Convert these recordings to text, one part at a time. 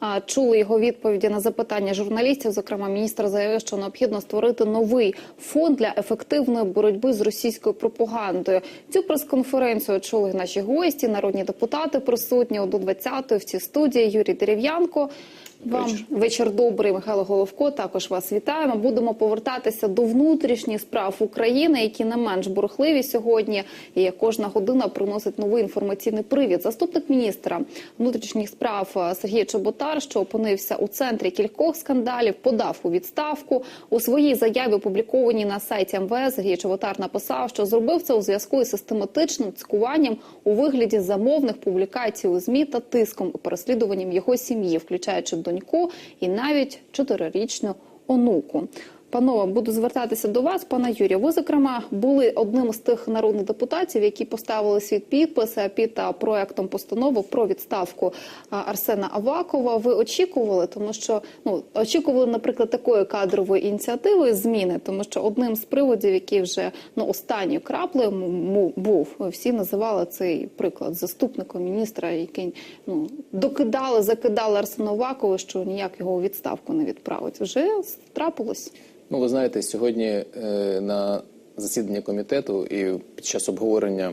А, Чули його відповіді на запитання журналістів. Зокрема, міністр заявив, що необхідно створити новий фонд для ефективної боротьби з російською пропагандою. Цю прес-конференцію чули наші гості, народні депутати присутні до 20-ї в цій студії. Юрій Дерев'янко. Вам вечір. вечір добрий, Михайло Головко. Також вас вітаємо. Будемо повертатися до внутрішніх справ України, які не менш бурхливі сьогодні. І кожна година приносить новий інформаційний привід. Заступник міністра внутрішніх справ Сергій Чоботар, що опинився у центрі кількох скандалів, подав у відставку. У своїй заяві, опублікованій на сайті МВС, Сергій Чоботар написав, що зробив це у зв'язку із систематичним цькуванням у вигляді замовних публікацій у змі та тиском і переслідуванням його сім'ї, включаючи до доньку і навіть чотирирічну онуку. Панове, буду звертатися до вас, пана Юрія. Ви, зокрема, були одним з тих народних депутатів, які поставили свій підпис під проектом постанови про відставку Арсена Авакова. Ви очікували, тому що ну очікували, наприклад, такої кадрової ініціативи зміни, тому що одним з приводів, який вже ну останньою краплею був, всі називали цей приклад заступником міністра, який ну докидали, закидали Арсену Авакову, що ніяк його у відставку не відправить. Вже трапилось. Ну, ви знаєте, сьогодні е, на засіданні комітету і під час обговорення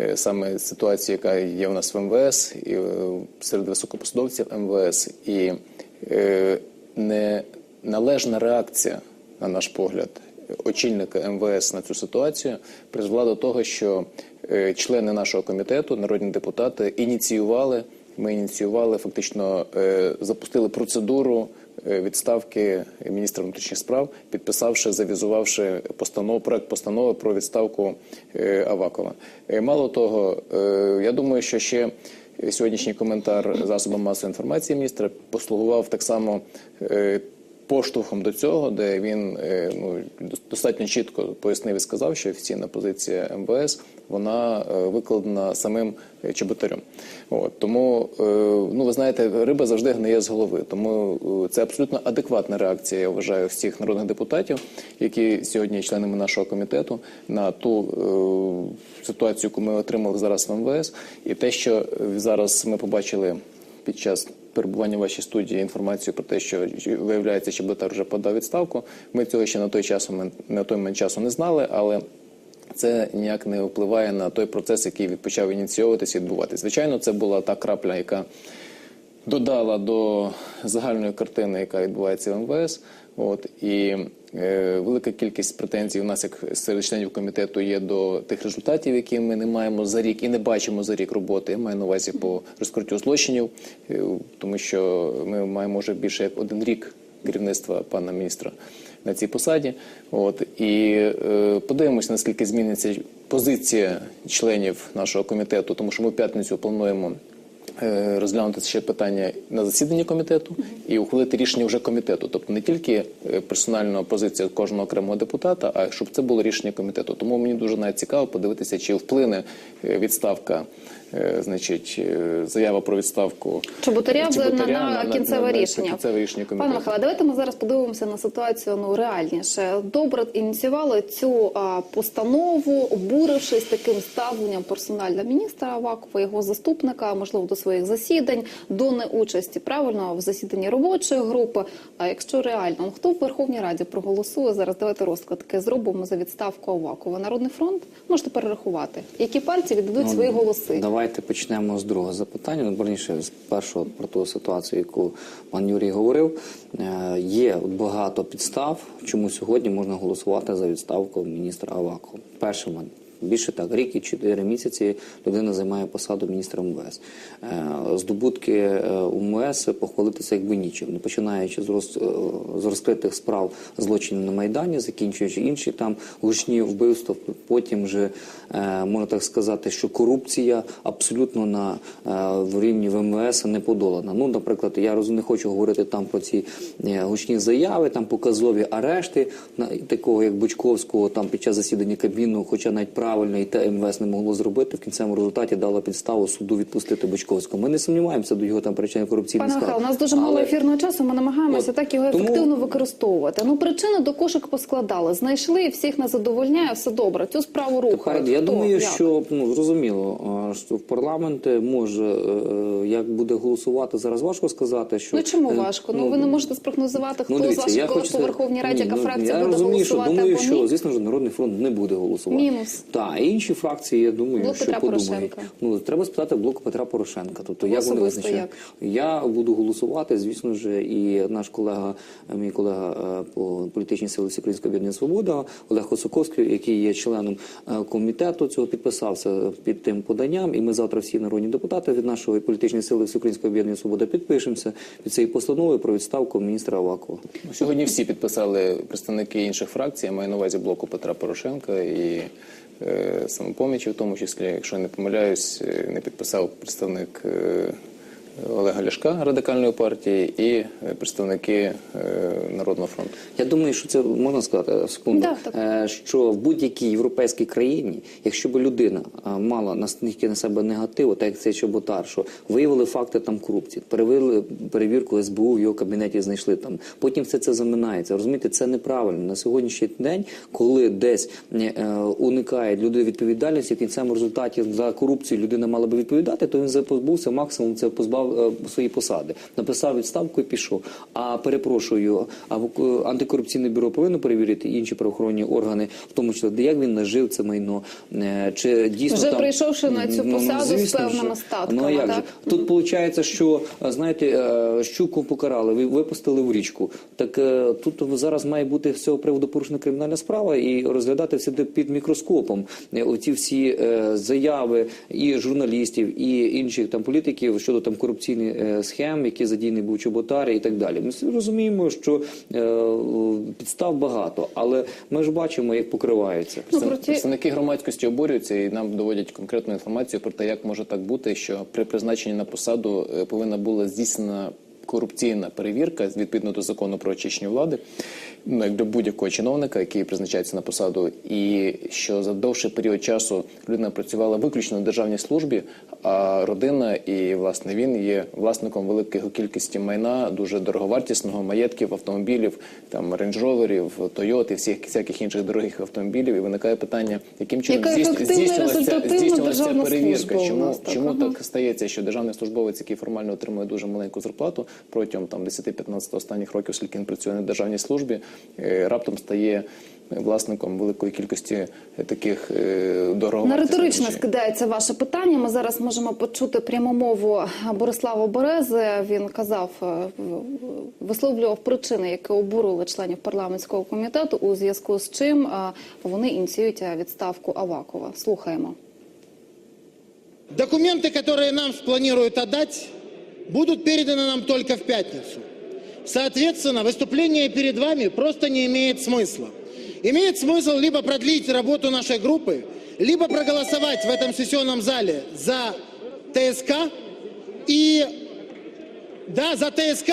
е, саме ситуації, яка є у нас в МВС, і е, серед високопосадовців МВС, і неналежна реакція, на наш погляд, очільника МВС на цю ситуацію призвела до того, що члени нашого комітету, народні депутати, ініціювали. Ми ініціювали, фактично запустили процедуру відставки міністра внутрішніх справ, підписавши, завізувавши постанову проект постанови про відставку Авакова. Мало того, я думаю, що ще сьогоднішній коментар засобам масової інформації міністра послугував так само. Поштовхом до цього, де він ну достатньо чітко пояснив і сказав, що офіційна позиція МВС вона викладена самим Чеботарем. От тому, ну ви знаєте, риба завжди гниє з голови. Тому це абсолютно адекватна реакція. Я вважаю всіх народних депутатів, які сьогодні членами нашого комітету, на ту е, ситуацію, яку ми отримали зараз в МВС, і те, що зараз ми побачили під час перебування в вашій студії інформацію про те, що виявляється, що Ботар вже подав відставку. Ми цього ще на той час на той момент часу не знали, але це ніяк не впливає на той процес, який почав ініціюватися і відбуватися. Звичайно, це була та крапля, яка додала до загальної картини, яка відбувається в МВС. От і е, велика кількість претензій у нас, як серед членів комітету, є до тих результатів, які ми не маємо за рік і не бачимо за рік роботи. Я маю на увазі по розкриттю злочинів, е, тому що ми маємо вже більше як один рік керівництва пана міністра на цій посаді. От і е, подивимося, наскільки зміниться позиція членів нашого комітету, тому що ми в п'ятницю плануємо. Е, розглянути ще питання на засіданні комітету і ухвалити рішення вже комітету, тобто не тільки е, персональна позиція кожного окремого депутата, а щоб це було рішення комітету. Тому мені дуже навіть цікаво подивитися, чи вплине е, відставка. Значить, заява про відставку Чоботаря на, на, на кінцеве на, рішення. Кінцеве рішення комітету. Пане Михайло, давайте ми зараз подивимося на ситуацію ну реальніше. Добре ініціювали цю а, постанову, обурившись таким ставленням персонально міністра Авакова, його заступника, можливо, до своїх засідань, до неучасті правильно в засіданні робочої групи. А якщо реально ну, хто в Верховній Раді проголосує зараз? Давайте розклад таке зробимо за відставку Авакова. Народний фронт можете перерахувати, які партії віддадуть Ну, свої голоси. Давайте почнемо з другого запитання. Ну, верніше, з першого про ту ситуацію, яку пан Юрій говорив. Е, Є багато підстав, чому сьогодні можна голосувати за відставку міністра Авакова. Перший момент. Більше так, рік і чотири місяці людина займає посаду міністра МВС. Е, Здобутки е, УМВС похвалитися якби нічим, не починаючи з роз, е, з розкритих справ злочинів на Майдані, закінчуючи інші там гучні вбивства, потім вже можна так сказати, що корупція абсолютно на в рівні ВМВС не подолана. Ну, наприклад, я не хочу говорити там про ці гучні заяви, там показові арешти такого як Бучковського, там під час засідання Кабміну, хоча навіть правильно і те МВС не могло зробити. В кінцевому результаті дало підставу суду відпустити Бочковського. Ми не сумніваємося до його там причини корупційних Пане. Михайло, у нас дуже мало ефірного часу. Ми намагаємося От, так його тому- ефективно використовувати. Ну причини до кошик поскладали, знайшли всіх не задовольняє. Все добре. Цю справу рухають. Тепер я Хто? думаю, Як? що ну зрозуміло, що в парламент може е, як буде голосувати зараз. Важко сказати, що Ну чому е, важко? Ну, ви не можете спрогнозувати, хто ну, з ваших колег хочу по Верховній Раді, яка ну, фракція я буде розумію, що думаю, або що ні? звісно ж народний фронт не буде голосувати. Мінус. Так, і інші фракції, я думаю, Блок що Петра подумають. Порошенка. Ну треба спитати блок Петра Порошенка. Тобто як вони визначають? Я буду голосувати, звісно ж, і наш колега, мій колега е, по політичній силі Всеукраїнського об'єднання Свобода Олег Осоковський, який є членом е, комітету цього, підписався під тим поданням. І ми завтра всі народні депутати від нашої політичної сили Всеукраїнського об'єднання Свобода підпишемося під цією постановою про відставку міністра Авакова. Ну, Сьогодні всі підписали представники інших фракцій, я маю на увазі блоку Петра Порошенка і самопомічі, в тому числі, якщо я не помиляюсь, е, не підписав представник е, Олега Ляшка радикальної партії і е, представники е, Народного фронту. Я думаю, що це можна сказати е, секунду, Да, що в будь-якій європейській країні, якщо б людина мала настільки на себе негативу, так як цей чоботар, що виявили факти там корупції, перевели перевірку СБУ в його кабінеті, знайшли там. Потім все це заминається. Розумієте, це неправильно на сьогоднішній день, коли десь уникає люди відповідальності, в кінцевому результаті за корупцію людина мала би відповідати, то він позбувся максимум це позбав е, своєї посади. Написав відставку і пішов. А перепрошую, а антикорупційне бюро повинно перевірити інші правоохоронні органи, в тому числі як він нажив це майно, е, чи дійсно Вже там прийшовши на цю Ну, посаду з певними статками, Ну як так? же тут виходить, що е, знаєте, щуку покарали, ви випустили в річку. Так тут зараз має бути з цього приводу порушена кримінальна справа і розглядати все під мікроскопом. Оці всі заяви і журналістів, і інших там політиків щодо там корупційних е, схем, які задійний був Чоботар і так далі. Ми розуміємо, що е, підстав багато, але ми ж бачимо, як покриваються. Ну, Представ- Представники громадськості обурюються і нам доводять конкретну інформацію про те, як може так бути, що при призначенні на посаду е, повинна була здійснена корупційна перевірка відповідно до закону про очищення влади, ну як для будь-якого чиновника, який призначається на посаду, і що за довший період часу людина працювала виключно на державній службі, а родина і власне він є власником великої кількості майна, дуже дороговартісного маєтків, автомобілів, там рейндж-роверів, Тойот і всіх всяких інших дорогих автомобілів. І виникає питання, яким чином Яка ця- здійснювалася ця державна перевірка. Чому нас, так, чому ага. так стається, що державний службовець, який формально отримує дуже маленьку зарплату протягом там 10-15 останніх років, скільки він працює на державній службі, раптом стає власником великої кількості е, таких е, На дороговартісних риторично речей? скидається ваше питання. Ми зараз можемо почути пряму мову Борислава Берези. Він казав, е, в- висловлював причини, які обурили членів парламентського комітету, у зв'язку з чим е, вони ініціюють е, відставку Авакова. Слухаємо. Документы, которые нам спланируют отдать, будут переданы нам только в пятницу. Соответственно, выступление перед вами просто не имеет смысла. Имеет смысл либо продлить работу нашей группы, либо проголосовать в этом сессионном зале за ТСК и да, за ТСК.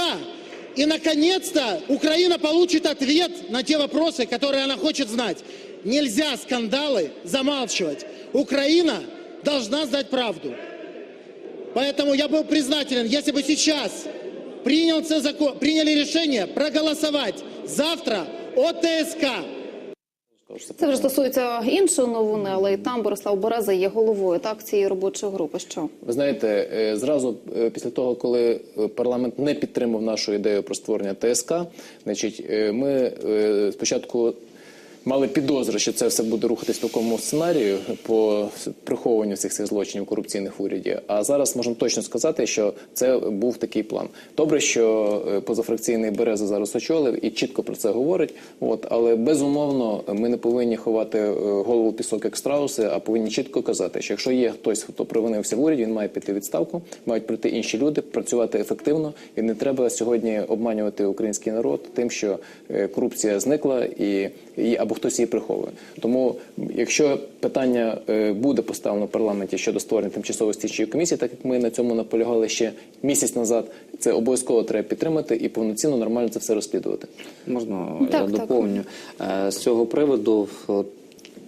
И, наконец-то, Украина получит ответ на те вопросы, которые она хочет знать. Нельзя скандалы замалчивать. Украина должна знать правду. Поэтому я был признателен, если бы сейчас принялся закон, приняли решение проголосовать завтра ОТСК. Це вже стосується іншої новини, але і там Борислав Береза є головою так цієї робочої групи. Що Ви знаєте, е, зразу е, після того, коли е, парламент не підтримав нашу ідею про створення ТСК, значить, ми спочатку мали підозри, що це все буде рухатись в такому сценарію по приховуванню всіх цих злочинів корупційних в уряді. А зараз можемо точно сказати, що це був такий план. Добре, що е, позафракційний Береза зараз очолив і чітко про це говорить. От, але безумовно ми не повинні ховати е, голову пісок як страуси, а повинні чітко казати, що якщо є хтось, хто провинився в уряді, він має піти відставку, мають прийти інші люди, працювати ефективно, і не треба сьогодні обманювати український народ тим, що е, корупція зникла і, і або хтось її приховує. Тому, якщо питання е, буде поставлено в парламенті щодо створення тимчасової слідчої комісії, так як ми на цьому наполягали ще місяць назад, це обов'язково треба підтримати і повноцінно нормально це все розслідувати. Можна Так, я так. доповню Е, з цього приводу.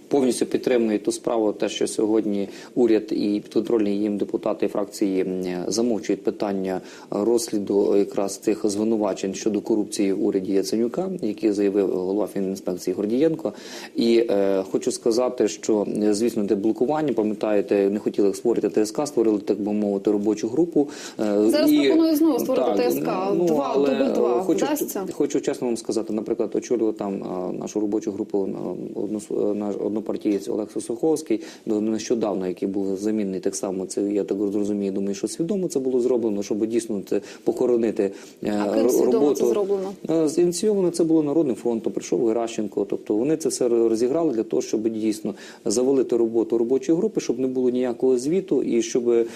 Повністю підтримую ту справу, те, що сьогодні уряд і підконтрольні їм депутати фракції замовчують питання розсліду якраз цих звинувачень щодо корупції в уряді Яценюка, які заявив голова фінінспекції Гордієнко. І е, хочу сказати, що е, звісно, де блокування, пам'ятаєте, не хотіли створити ТСК, створили так би мовити робочу групу. Е, Зараз і- пропоную знову створити Так, ТСК. ну, Два, але дубль два. Хочу, Вдасться? хочу чесно вам сказати, наприклад, очолював там нашу робочу групу а, однос- наш однопартієць Олег Сосуховський, до нещодавно, який був замінний так само. Це я так зрозумію. Думаю, що свідомо це було зроблено, щоб дійсно це похоронити е, А ким свідомо роботу. це зроблено? Е, Зініційовано це було народним фронтом. Прийшов Геращенко. Тобто вони це все розіграли для того, щоб дійсно завалити роботу робочої групи, щоб не було ніякого звіту і щоб е,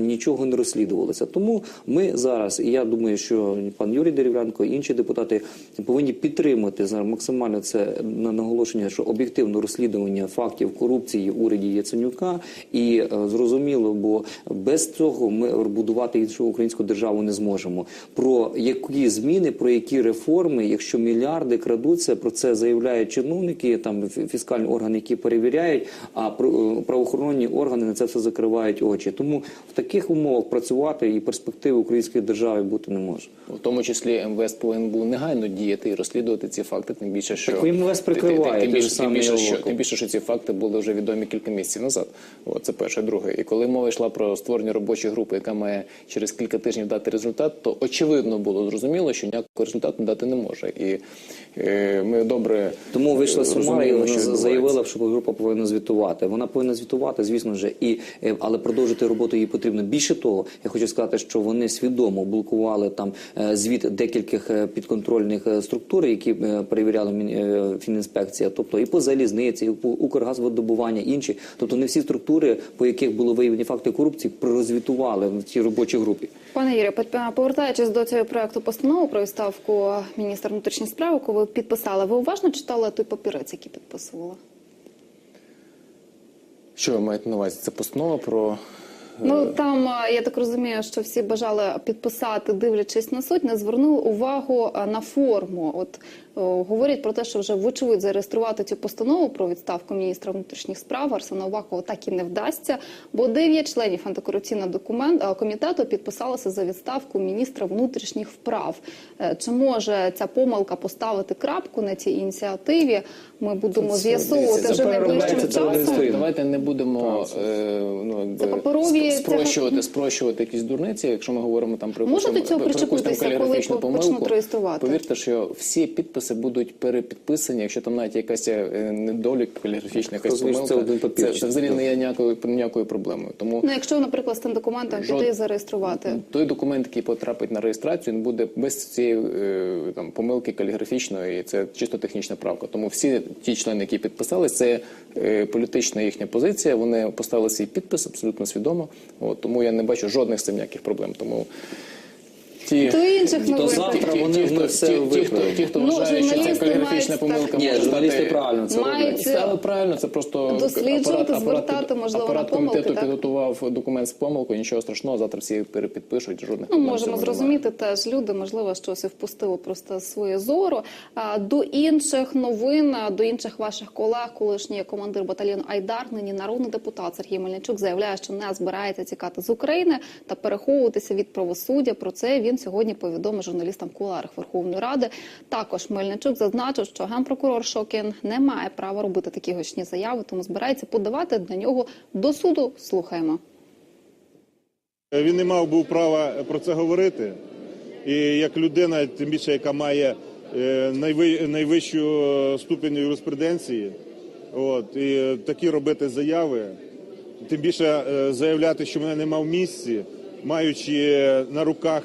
нічого не розслідувалося. Тому ми зараз, і я думаю, що пан Юрій Дерев'янко і інші депутати повинні підтримати зараз максимально це на наголошення, що об'єктивне розслідування фактів корупції в уряді Яценюка і е, зрозуміло, бо без цього ми будувати іншу українську державу не зможемо. Про які зміни, про які реформи, якщо мільярди крадуться, про це заявляють чиновники, там фіскальні органи, які перевіряють, а е, правоохоронні органи на це все закривають очі. Тому в таких умовах працювати і перспективи української держави бути не може. В тому числі МВС повинен був негайно діяти і розслідувати ці факти, тим більше, що Так МВС прикриває тим, більше, же тим, більше, що, тим більше, що ці факти були вже відомі кілька місяців назад. От, це перше. Друге, і коли мова йшла про створення робочої групи, яка має через кілька тижнів дати результат, то очевидно було зрозуміло, що ніякого результату дати не може. І е, ми добре Тому вийшла е, Сумара і вона заявила, що група повинна звітувати. Вона повинна звітувати, звісно ж, і е, але продовжити роботу їй потрібно. Більше того, я хочу сказати, що вони свідомо блокували там е, звіт декількох підконтрольних структур, які перевіряла е, фінінспекція, тобто і по залізниці, і по Укргазводобування, інші. Тобто не всі структури, по яких було виявлені факти корупції, пророзвітували в цій робочій групі. Пане Юрію, повертаючись до цього проекту постанови про відставку міністра внутрішніх справ, яку ви підписали, ви уважно читали той папірець, який підписували? Що ви маєте на увазі? Це постанова про Ну там е, я так розумію, що всі бажали підписати, дивлячись на суть, не звернули увагу е, на форму. От говорять про те, що вже вочевидь зареєструвати цю постанову про відставку міністра внутрішніх справ Арсена Авакова так і не вдасться, бо дев'ять членів антикорупційного документ е, комітету підписалися за відставку міністра внутрішніх справ. Е, Чи може ця помилка поставити крапку на цій ініціативі? Ми будемо з'ясовувати вже найближчим часом. давайте- не будемо е, ну, Це паперові- сп- це- спрощувати, спрощувати якісь дурниці, якщо ми говоримо там про Можете якусь, цього причепитися, коли почнуть реєструвати? Повірте, що всі підписи будуть перепідписані, якщо там навіть якась е, недолік, каліграфічна якась це помилка, один папір. це, це взагалі не є ніякою, ніякою проблемою. Тому Ну, якщо, наприклад, з тим документом Жод- піти зареєструвати. той документ, який потрапить на реєстрацію, він буде без цієї е, там помилки каліграфічної, і це чисто технічна правка. Тому всі ті члени, які підписали, це е, політична їхня позиція. Вони поставили свій підпис абсолютно свідомо. От тому я не бачу жодних з цим ніяких проблем. Тому ті, До завтра вони ті, вже хто- все ті- ті, хто- ті, хто Ну, вважає, що це журналісти помилка, Ні, журналісти правильно це роблять. це- але правильно, це просто Досліджувати, апарат- апарат- звертати, можливо, апарат на комітету так? підготував документ з помилкою, нічого страшного, завтра всі перепідпишуть, жодних Ну, можемо зрозуміти теж люди, можливо, щось і впустило просто своє зору. А, До інших новин, до інших ваших колег, колишній командир батальйону Айдар, нині народний депутат Сергій Мельничук заявляє, що не збирається тікати з України та переховуватися від правосуддя. Про це він сьогодні повідомив журналістам в кулуарах Верховної Ради. Також Мельничук зазначив, що генпрокурор Шокін не має права робити такі гучні заяви, тому збирається подавати на нього до суду. Слухаємо. Він не мав був права про це говорити. І як людина, тим більше, яка має е, найвищу ступінь юриспруденції, от, і такі робити заяви, тим більше е, заявляти, що мене нема в місці, маючи на руках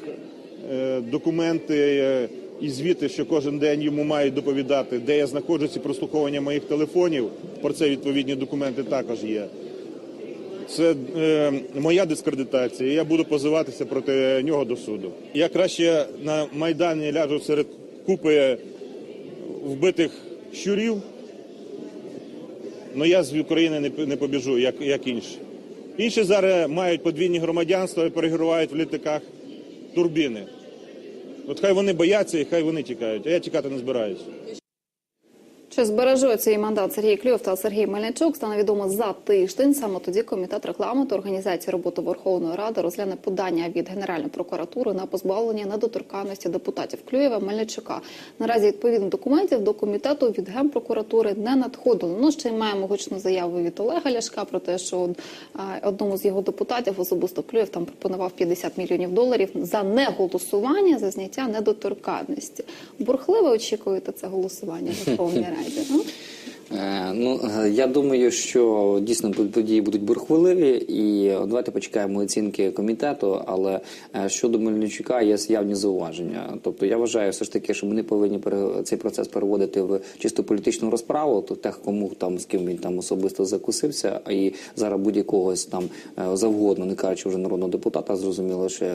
е, документи і звіти, що кожен день йому мають доповідати, де я знаходжуся, прослуховування моїх телефонів. Про це відповідні документи також є. Це е, моя дискредитація. і Я буду позиватися проти нього до суду. Я краще на майдані ляжу серед купи вбитих щурів. але я з України не, не побіжу, як, як інші. Інші зараз мають подвійні громадянства і перегрувають в літаках турбіни. От хай вони бояться і хай вони тікають, а я тікати не збираюся. Чи збереже цей мандат Сергій Клюєв та Сергій Мельничук стане відомо за тиждень. Саме тоді комітет регламенту організації роботи Верховної Ради розгляне подання від Генеральної прокуратури на позбавлення недоторканності депутатів Клюєва Мельничука. Наразі відповідних документів до комітету від генпрокуратури не надходило. Ну ще й маємо гучну заяву від Олега Ляшка про те, що одному з його депутатів особисто Клюєв там пропонував 50 мільйонів доларів за неголосування за зняття недоторканності. Бурхливо очікуєте це голосування в Верховній Раді? ну? Е, Ну, е, я думаю, що дійсно події будуть бурхливі, і давайте почекаємо оцінки комітету. Але е, щодо Мельничука є явні зауваження. Тобто я вважаю, все ж таки, що ми не повинні цей процес переводити в чисто політичну розправу. То тих, кому там з ким він там особисто закусився, і зараз будь-якогось там завгодно, не кажучи вже народного депутата, зрозуміло, що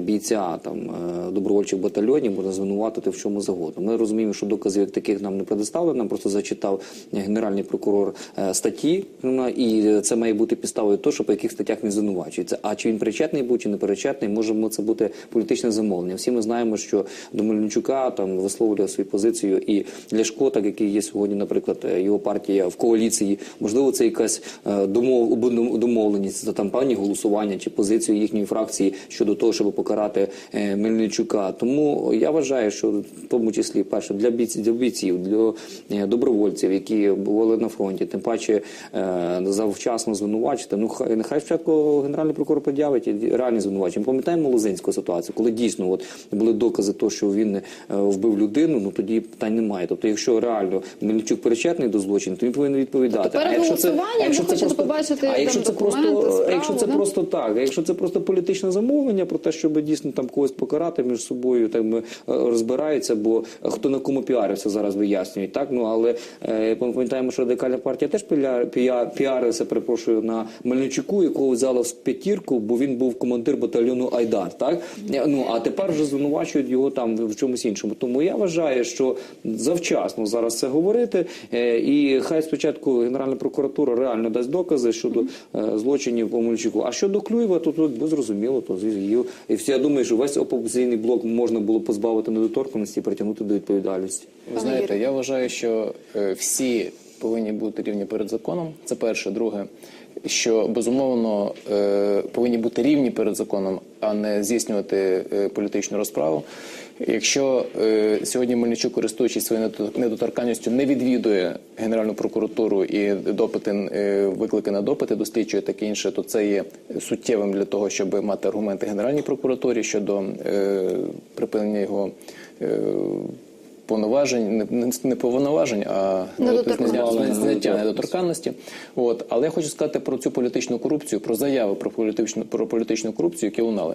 бійця там добровольчих батальйонів можна звинуватити в чому завгодно. Ми розуміємо, що доказів таких нам не предоставлено. Нам просто зачитав генеральний прокурор е, статті, ну, і це має бути підставою того, що по яких статтях він звинувачується. А чи він причетний був, чи не причетний, може це бути політичне замовлення. Всі ми знаємо, що до Мельничука там висловлював свою позицію і Ляшко, так який є сьогодні, наприклад, е, його партія в коаліції. Можливо, це якась е, домов домовленість за там певні голосування чи позицію їхньої фракції щодо того, щоб покарати Мельничука. Тому я вважаю, що в тому числі перше для бійців, для бійців, для добровольців, які були на фронті, тим паче е, завчасно звинувачити. Ну хай нехай спочатку генеральний прокурор пред'явить і реальні звинувачення. Пам'ятаємо Лозинську ситуацію, коли дійсно от були докази того, що він е, вбив людину. Ну тоді питань немає. Тобто, якщо реально Мельничук причетний до злочину, то він повинен відповідати. Тобто А якщо це- якщо це просто- побачити, а якщо там, це просто, а якщо це да? просто так, якщо це просто політичне замовлення про те, щоб дійсно там когось покарати між собою, так ми е, розбираються, бо хто на кому піарився зараз вияснюють. Так ну але е, ми пам'ятаємо, що радикальна партія теж піля- піа- перепрошую на Мельничуку, якого взяли в п'ятірку, бо він був командир батальйону Айдар. Так Е, ну а тепер вже звинувачують його там в чомусь іншому. Тому я вважаю, що завчасно зараз це говорити, е, і хай спочатку Генеральна прокуратура реально дасть докази щодо е, злочинів по Мельничуку. А щодо Клюєва, то тут ну, зрозуміло, то. І всі я думаю, що весь опозиційний блок можна було позбавити недоторканності і притягнути до відповідальності. Ви знаєте, я вважаю, що е, всі повинні бути рівні перед законом. Це перше. Друге, що безумовно е, повинні бути рівні перед законом, а не здійснювати е, політичну розправу. Якщо е, сьогодні Мельничук, користуючись своєю недо- недоторканністю, не відвідує Генеральну прокуратуру і допити, виклики на допити, досліджує таке інше, то це є суттєвим для того, щоб мати аргументи Генеральній прокуратурі щодо припинення його. Повноважень, не, не, повноважень, а Недоторканності. зняття, зняття недоторканності. От. Але я хочу сказати про цю політичну корупцію, про заяви про політичну, про політичну корупцію, які лунали.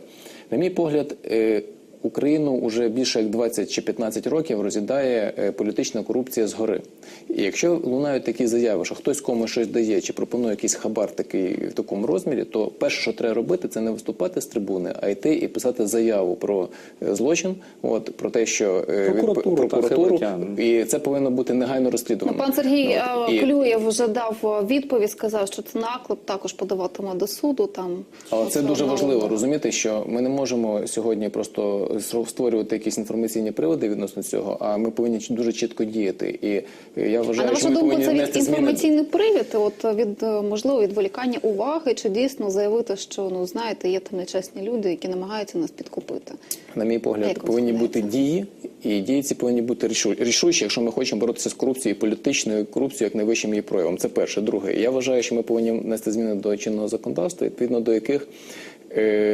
На мій погляд, е, Україну вже більше як 20 чи 15 років роз'їдає е, політична корупція згори. І якщо лунають такі заяви, що хтось комусь щось дає чи пропонує якийсь хабар такий в такому розмірі, то перше, що треба робити, це не виступати з трибуни, а йти і писати заяву про е, злочин, от про те, що е, Прокуратуру, прокуратуру і це повинно бути негайно Ну, розслідувано. пан Сергій Ну, і- Клюєв вже дав відповідь, сказав, що це наклеп, також подаватиме до суду. Там Але це дуже важливо розуміти, що ми не можемо сьогодні просто створювати якісь інформаційні приводи відносно цього, а ми повинні дуже чітко діяти. І е, я А на вважаю, що вашу ми думку, повинні це від зміни. інформаційний привід, от від е, можливо відволікання уваги, чи дійсно заявити, що ну знаєте, є там нечесні люди, які намагаються нас підкупити. На мій погляд, Як повинні бути дії, і дії ці повинні бути рішучі, якщо ми хочемо боротися з корупцією, політичною корупцією як найвищим її проявом. Це перше. Друге, я вважаю, що ми повинні внести зміни до чинного законодавства, відповідно до яких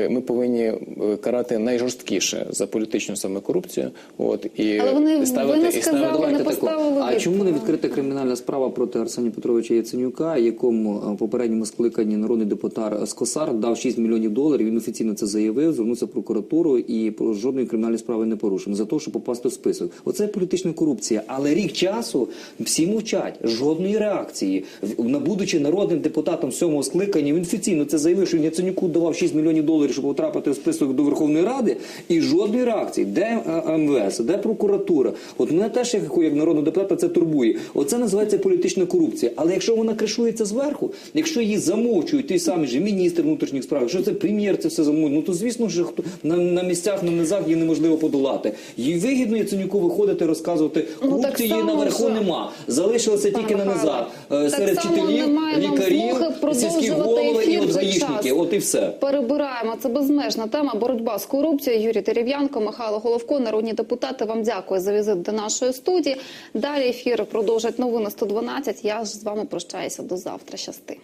ми повинні е, карати найжорсткіше за політичну саме корупцію. От і Але вони- ставити ви не і сказали, ставити не поставили. А чому не відкрита кримінальна справа проти Арсенія Петровича Яценюка, якому е, в попередньому скликанні народний депутат Скосар дав 6 мільйонів доларів? Він офіційно це заявив, звернувся в прокуратуру і про жодної кримінальної справи не порушено за те, щоб попасти в список. Оце політична корупція. Але рік часу всі мовчать, жодної реакції. В- На будучи народним депутатом сьомого скликання, він офіційно це заявив, що він Яценюку давав 6 мільйонів мільйонів доларів, щоб потрапити в список до Верховної Ради, і жодної реакції. Де е, МВС, де прокуратура? От мене теж як, як народного депутата це турбує. Оце називається політична корупція. Але якщо вона кришується зверху, якщо її замовчують той самий же міністр внутрішніх справ, якщо це прем'єр, це все замовчує, ну то звісно ж хто на, на місцях, на низах її неможливо подолати. Їй вигідно Яценюку виходити, розказувати Ну, корупції само наверху ж- нема. Залишилося тільки на низах. Е, Серед вчителів, лікарів, продовжувати голови і от гаїшники. От і все. Перебираємо. Це безмежна тема. Боротьба з корупцією. Юрій Терів'янко, Михайло Головко, народні депутати. Вам дякую за візит до нашої студії. Далі ефір продовжать новини 112. Я ж з вами прощаюся до завтра. Щасти.